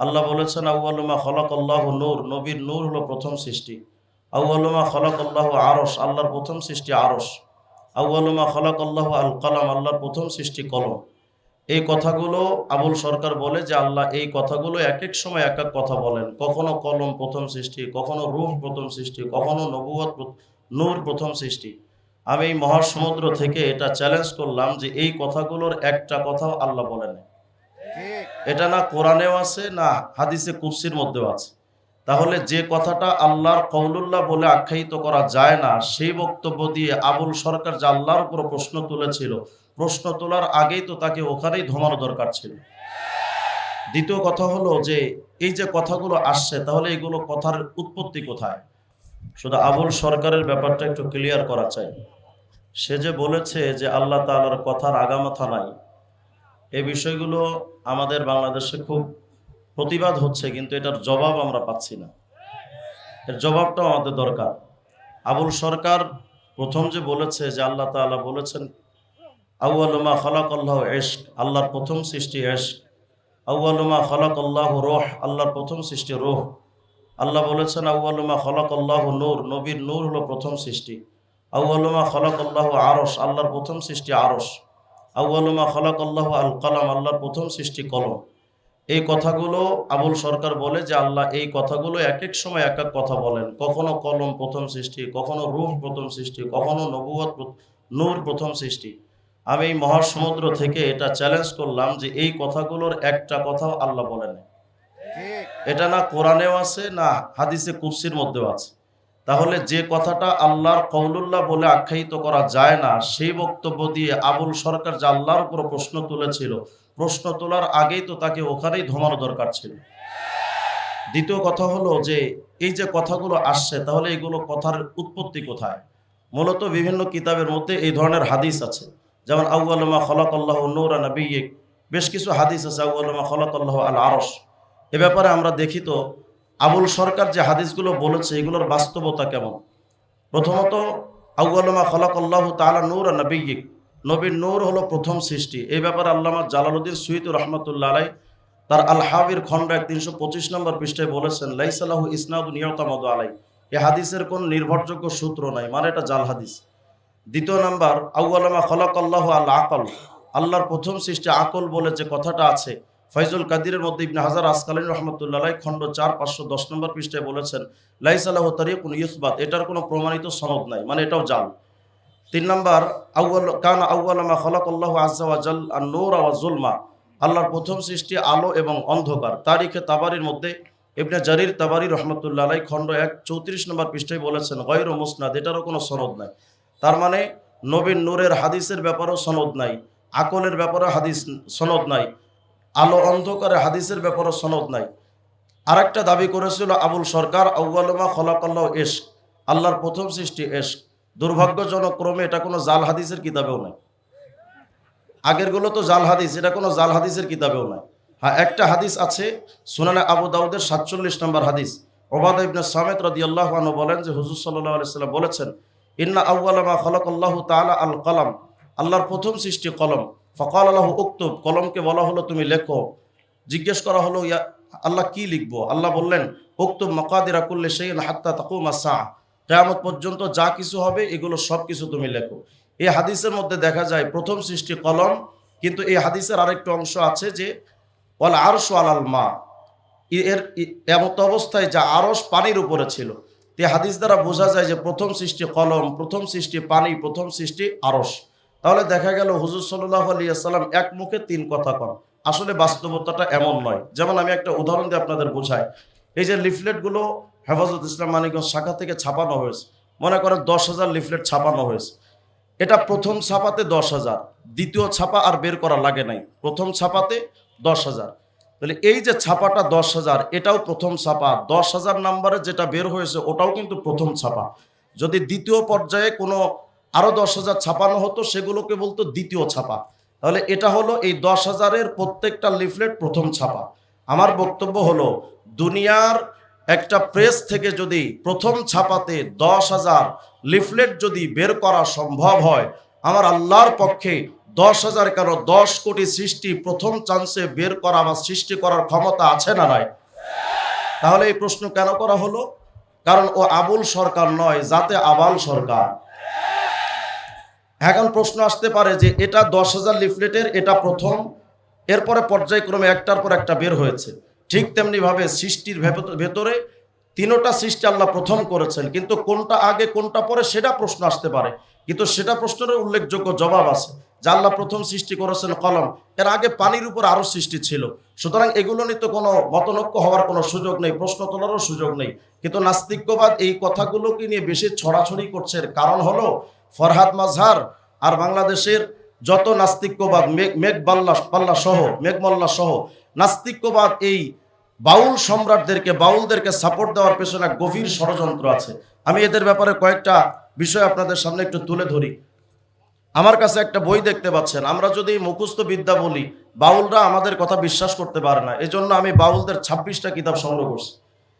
আল্লাহ বলেছেন আউআলমা খলাক আল্লাহ নূর। নবীর নূর হলো প্রথম সৃষ্টি। আউআলমা খলাক আল্লাহ আরস আল্লাহর প্রথম সৃষ্টি আরস আউআলমা খলাক আল্লাহ আল কালাম। আল্লাহর প্রথম সৃষ্টি কলম। এই কথাগুলো আবুল সরকার বলে যে, আল্লাহ এই কথাগুলো এক এক সময় এক এক কথা বলেন। কখনো কলম প্রথম সৃষ্টি, কখনো রুহ প্রথম সৃষ্টি, কখনো নবুয়ত প্র- নূর প্রথম সৃষ্টি। আমি এই মহাসমুদ্র থেকে এটা চ্যালেঞ্জ করলাম যে, এই কথাগুলোর একটা কথাও আল্লাহ বলেন এটা না কোরআনেও আছে, না হাদিসে কুরসির মধ্যেও আছে। তাহলে যে কথাটা আল্লাহর কৌলুল্লাহ বলে আখ্যায়িত করা যায় না, সেই বক্তব্য দিয়ে আবুল সরকার যে আল্লাহর উপর প্রশ্ন তুলেছিল, প্রশ্ন তোলার আগেই তো তাকে ওখানেই ধমানো দরকার ছিল। দ্বিতীয় কথা হলো যে, এই যে কথাগুলো আসছে, তাহলে এগুলো কথার উৎপত্তি কোথায়? শুধু আবুল সরকারের ব্যাপারটা একটু ক্লিয়ার করা চাই। সে যে বলেছে যে আল্লাহ তাআলার কথার আগামাথা নাই এই বিষয়গুলো আমাদের বাংলাদেশে খুব প্রতিবাদ হচ্ছে, কিন্তু এটার জবাব আমরা পাচ্ছি না। এর জবাবটাও আমাদের দরকার। আবুল সরকার প্রথম যে বলেছে যে আল্লাহ তাআলা বলেছেন আউআলমা খলাক আল্লাহ এশক আল্লাহর প্রথম সৃষ্টি এশক আউআলমা খলাক আল্লাহ রোহ আল্লাহর প্রথম সৃষ্টি রোহ। আল্লাহ বলেছেন আউআলমা খলাক আল্লাহ নূর নবীর নূর হলো প্রথম সৃষ্টি। আউআলমা খলাক আল্লাহ আরস আল্লাহর প্রথম সৃষ্টি আরস আউআলমা খলাক আল্লাহ আল কালাম আল্লাহর প্রথম সৃষ্টি কলম। এই কথাগুলো আবুল সরকার বলে যে আল্লাহ এই কথাগুলো এক এক সময় এক এক কথা বলেন। কখনো কলম প্রথম সৃষ্টি কখনো রুহ প্রথম সৃষ্টি কখনো নবুয়ত প্র- নূর প্রথম সৃষ্টি। আমি এই মহাসমুদ্র থেকে এটা চ্যালেঞ্জ করলাম যে এই কথাগুলোর একটা কথাও আল্লাহ বলেন এটা না কোরআনেও আছে না হাদিসে কুরসির মধ্যেও আছে। তাহলে যে কথাটা আল্লাহর কৌলুল্লাহ বলে আখ্যায়িত করা যায় না, সেই বক্তব্য দিয়ে আবুল সরকার যে আল্লাহর উপর প্রশ্ন তুলেছিল, প্রশ্ন তোলার আগেই তো তাকে ওখানেই ধমানো দরকার ছিল। দ্বিতীয় কথা হলো যে, এই যে কথাগুলো আসছে, তাহলে এগুলো কথার উৎপত্তি কোথায়? মূলত বিভিন্ন কিতাবের মধ্যে এই ধরনের হাদিস আছে। যেমন আউআলমা খলাক আল্লাহ নূর নবীক বেশ কিছু হাদিস আছে আউআলমা খলাক আল্লাহ আল আরস এ ব্যাপারে আমরা দেখি তো আবুল সরকার যে হাদিসগুলো বলেছে, এগুলোর বাস্তবতা কেমন? প্রথমত আউআলমা খলাক আল্লাহ তালা নূর নবীক নবীর নূর হলো প্রথম সৃষ্টি। এই ব্যাপারে আল্লামা জালালুদ্দিন সুইতুর রহমতুল্লাহ আলাই তার আল হাবির খন্ড এক তিনশো পঁচিশ নম্বর পৃষ্ঠায় বলেছেন লাইসালাহু ইসনাদু নিয়তামদ আলাই এ হাদিসের কোন নির্ভরযোগ্য সূত্র নাই মানে এটা জাল হাদিস। দ্বিতীয় নাম্বার আউআলমা খলাক আল্লাহ আল আকল আল্লাহর প্রথম সৃষ্টি আকল বলে যে কথাটা আছে ফয়জুল কাদিরের মধ্যে ইবনে হাজার আসকালীন রহমতুল্লাহ খণ্ড চার, পাঁচশো দশ নম্বর পৃষ্ঠায় বলেছেন, লাইসালাহ তারিকুন ইউসবাত এটার কোনো প্রমাণিত সনদ নাই মানে এটাও জাল। তিন নম্বর আউ্ল কান আউ্লামা খলাক আল্লাহ আজাল আর নূর আওয়া জুলমা আল্লাহর প্রথম সৃষ্টি আলো এবং অন্ধকার। তারিখে তাবারির মধ্যে ইবনে জারির তাবারি রহমতুল্লাহ খণ্ড এক, চৌত্রিশ নম্বর পৃষ্ঠায় বলেছেন গৈর মুসনাদ, এটারও কোনো সনদ নাই। তার মানে নবীন নূরের হাদিসের ব্যাপারেও সনদ নাই, আকলের ব্যাপারে হাদিস সনদ নাই আলো অন্ধকারে হাদিসের ব্যাপারে সনদ নাই। আরেকটা দাবি করেছিল আবুল সরকার আউ্লামা খলাকাল্লাহ এশ আল্লাহর প্রথম সৃষ্টি এশ দুর্ভাগ্যজনক, ক্রমে এটা কোনো জাল হাদিসের কিতাবেও নাই। আগেরগুলো তো জাল হাদিস, এটা কোনো জাল হাদিসের কিতাবেও নাই। হ্যাঁ একটা হাদিস আছে, সুনানে আবু দাউদের সাতচল্লিশ নম্বর হাদিস। ওবাদ ইবনে সামেত রদি আল্লাহ বলেন যে, হুজুর সাল্লাহ আলাইসাল্লাম বলেছেন, ইন্না আউ্লামা খলক তালা আল কলম আল্লাহর প্রথম সৃষ্টি কলম। ফকাল আল্লাহ উক্তুব, কলমকে বলা হলো তুমি লেখো। জিজ্ঞেস করা হলো, ইয়া আল্লাহ কি লিখব? আল্লাহ বললেন, উক্তুব মকাদিরা করলে সেই হাত্তা তাকুম আসা কেয়ামত পর্যন্ত যা কিছু হবে, এগুলো সব কিছু তুমি লেখো। এই হাদিসের মধ্যে দেখা যায়, প্রথম সৃষ্টি কলম, কিন্তু এই হাদিসের আরেকটা অংশ আছে যে, ওয়াল আরশ আলাল মা। এর এমত অবস্থায় যা আরস পানির উপরে ছিল। তে হাদিস দ্বারা বোঝা যায় যে প্রথম সৃষ্টি কলম, প্রথম সৃষ্টি পানি, প্রথম সৃষ্টি আরস তাহলে দেখা গেল হুজুর সাল্লাহ আলিয়াল্লাম এক মুখে তিন কথা কন। আসলে বাস্তবতাটা এমন নয়। যেমন আমি একটা উদাহরণ দিয়ে আপনাদের বোঝাই। এই যে লিফলেটগুলো হেফাজত ইসলাম মানিকগঞ্জ শাখা থেকে ছাপানো হয়েছে। মনে করেন দশ হাজার লিফলেট ছাপানো হয়েছে। এটা প্রথম ছাপাতে দশ হাজার, দ্বিতীয় ছাপা আর বের করা লাগে নাই। প্রথম ছাপাতে দশ হাজার। তাহলে এই যে ছাপাটা দশ হাজার, এটাও প্রথম ছাপা। দশ হাজার নাম্বারে যেটা বের হয়েছে, ওটাও কিন্তু প্রথম ছাপা। যদি দ্বিতীয় পর্যায়ে কোনো আরও দশ হাজার ছাপানো হতো, সেগুলোকে বলতো দ্বিতীয় ছাপা। তাহলে এটা হলো এই দশ হাজারের প্রত্যেকটা লিফলেট প্রথম ছাপা। আমার বক্তব্য হলো, দুনিয়ার একটা প্রেস থেকে যদি প্রথম ছাপাতে দশ হাজার লিফলেট যদি বের করা সম্ভব হয়, আমার আল্লাহর পক্ষে দশ হাজার কেন দশ কোটি সৃষ্টি প্রথম চান্সে বের করা বা সৃষ্টি করার ক্ষমতা আছে না নয় তাহলে এই প্রশ্ন কেন করা হলো? কারণ ও আবুল সরকার নয় যাতে আবাল সরকার। এখন প্রশ্ন আসতে পারে যে এটা দশ হাজার লিফলেটের, এটা প্রথম, এরপরে পর্যায়ক্রমে একটার পর একটা বের হয়েছে। ঠিক তেমনি ভাবে সৃষ্টির ভেতর- তিনোটা সৃষ্টি আল্লাহ প্রথম করেছেন, কিন্তু কোনটা আগে, কোনটা পরে সেটা প্রশ্ন আসতে পারে। কিন্তু সেটা প্রশ্নের উল্লেখযোগ্য জবাব আছে যে আল্লাহ প্রথম সৃষ্টি করেছেন কলম, এর আগে পানির উপর আরও সৃষ্টি ছিল। সুতরাং এগুলো নিয়ে তো কোনো মতনৈক্য হওয়ার কোনো সুযোগ নেই, প্রশ্ন তোলারও সুযোগ নেই। কিন্তু নাস্তিক্যবাদ এই কথাগুলোকে নিয়ে বেশি ছড়াছড়ি করছে কারণ হলো ফরহাদ মাজহার আর বাংলাদেশের যত নাস্তিক্যবাদ, মেঘ বাল্লা পাল্লা সহ মেঘমল্লা সহ, নাস্তিক্যবাদ এই বাউল সম্রাটদেরকে, বাউলদেরকে সাপোর্ট দেওয়ার পেছনে গভীর ষড়যন্ত্র আছে। আমি এদের ব্যাপারে কয়েকটা বিষয় আপনাদের সামনে একটু তুলে ধরি। আমার কাছে একটা বই দেখতে পাচ্ছেন। আমরা যদি মুখস্থ বিদ্যা বলি, বাউলরা আমাদের কথা বিশ্বাস করতে পারে না। এজন্য আমি বাউলদের ছাব্বিশটা কিতাব সংগ্রহ করছি।